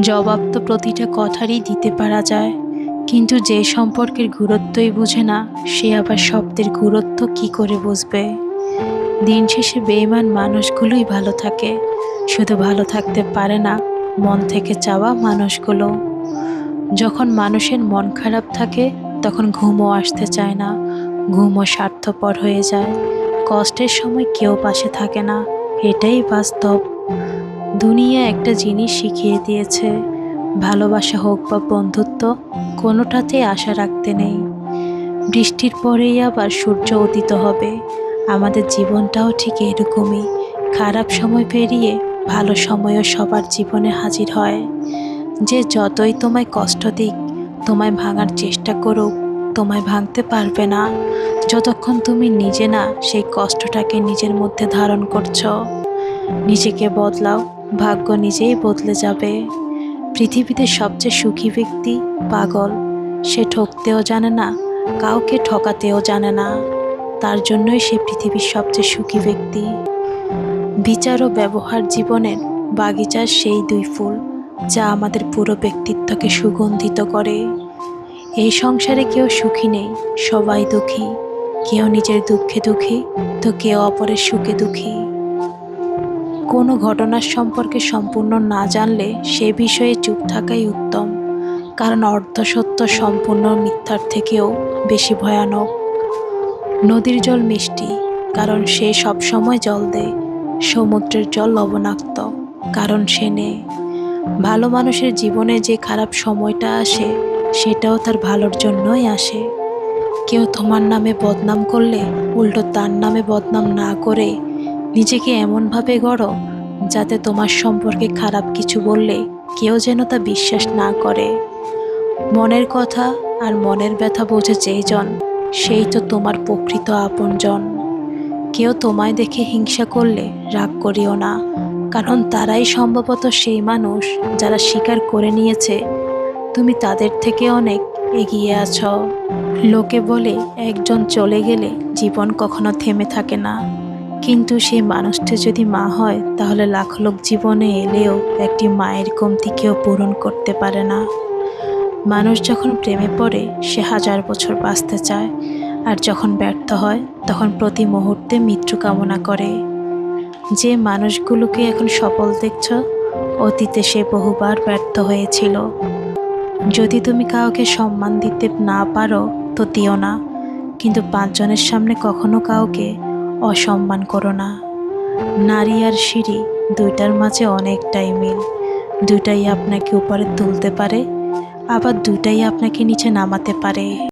জবাব তো প্রতিটা কথারই দিতে পারা যায়। কিন্তু যে সম্পর্কের গুরুত্বই বুঝে না, সে আবার শব্দের গুরুত্ব কি করে বুঝবে? দিন শেষে বেইমান মানুষগুলোই ভালো থাকে। শুধু ভালো থাকতে পারে না, মন থেকে চাওয়া মানুষগুলো। যখন মানুষের মন খারাপ থাকে, তখন ঘুমও আসতে চায় না, ঘুমও স্বার্থপর হয়ে যায়। কষ্টের সময় কেউ পাশে থাকে না, এটাই বাস্তব। দুনিয়া একটা জিনিস শিখিয়ে দিয়েছে। ভালোবাসা হোক বা বন্ধুত্ব, কোনোটাতে আশা রাখতে নেই। বৃষ্টির পরেই আবার সূর্য উদিত হবে। আমাদের জীবনটাও ঠিক এরকমই। খারাপ সময় পেরিয়ে ভালো সময়ও সবার জীবনে হাজির হয়। যে যতই তোমায় কষ্ট দিক, তোমায় ভাঙার চেষ্টা করুক, তোমায় ভাঙতে পারবে না। যতক্ষণ তুমি নিজে না, সেই কষ্টটাকে নিজের মধ্যে ধারণ করছ। নিজেকে বদলাও। ভাগ্য নিজেই বদলে যাবে। পৃথিবীতে সবচেয়ে সুখী ব্যক্তি পাগল। সে ঠকতেও জানে না, কাউকে ঠকাতেও জানে না। তার জন্যই সে পৃথিবীর সবচেয়ে সুখী ব্যক্তি। বিচার ও ব্যবহার জীবনের বাগিচার সেই দুই ফুল, যা আমাদের পুরো ব্যক্তিত্বকে সুগন্ধিত করে। এই সংসারে কেউ সুখী নেই, সবাই দুঃখী। কেউ নিজের দুঃখে দুঃখী, তো কেউ অপরের সুখে দুঃখী। কোনো ঘটনার সম্পর্কে সম্পূর্ণ না জানলে সে বিষয়ে চুপ থাকাই উত্তম, কারণ অর্ধসত্য সম্পূর্ণ মিথ্যার থেকেও বেশি ভয়ানক। নদীর জল মিষ্টি, কারণ সে সবসময় জল দেয়, সমুদ্রের জল লবণাক্ত, কারণ সে নেয়। ভালো মানুষের জীবনে যে খারাপ সময়টা আসে, সেটাও তার ভালোর জন্যই আসে। কেউ তোমার নামে বদনাম করলে উল্টো তার নামে বদনাম না করে নিজেকে এমনভাবে গড়ো যাতে তোমার সম্পর্কে খারাপ কিছু বললে কেউ যেন তা বিশ্বাস না করে। মনের কথা আর মনের ব্যথা বোঝে যেইজন, সেই তো তোমার প্রকৃত আপনজন। কেউ তোমায় দেখে হিংসা করলে রাগ করিও না, কারণ তারাই সম্ভবত সেই মানুষ যারা স্বীকার করে নিয়েছে, তুমি তাদের থেকে অনেক এগিয়ে আছো। লোকে বলে, একজন চলে গেলে জীবন কখনো থেমে থাকে না। কিন্তু সেই মানুষটা যদি মা হয়, তাহলে লাখ লোক জীবনে এলেও একটি মায়ের কমতি কেউ পূরণ করতে পারে না। মানুষ যখন প্রেমে পড়ে, সে হাজার বছর বাঁচতে চায়, আর যখন ব্যর্থ হয়, তখন প্রতি মুহূর্তে মৃত্যু কামনা করে। যে মানুষগুলোকে এখন সফল দেখছ, অতীতে সে বহুবার ব্যর্থ হয়েছিল। যদি তুমি কাউকে সম্মান দিতে না পারো, তো দিও না। কিন্তু পাঁচজনের সামনে কখনো কাউকে অসম্মান করো না। নারী আর সিঁড়ি, দুইটার মাঝে অনেকটাই মিল। দুটাই আপনাকে উপরে তুলতে পারে, আবার দুটাই আপনাকে নিচে নামাতে পারে।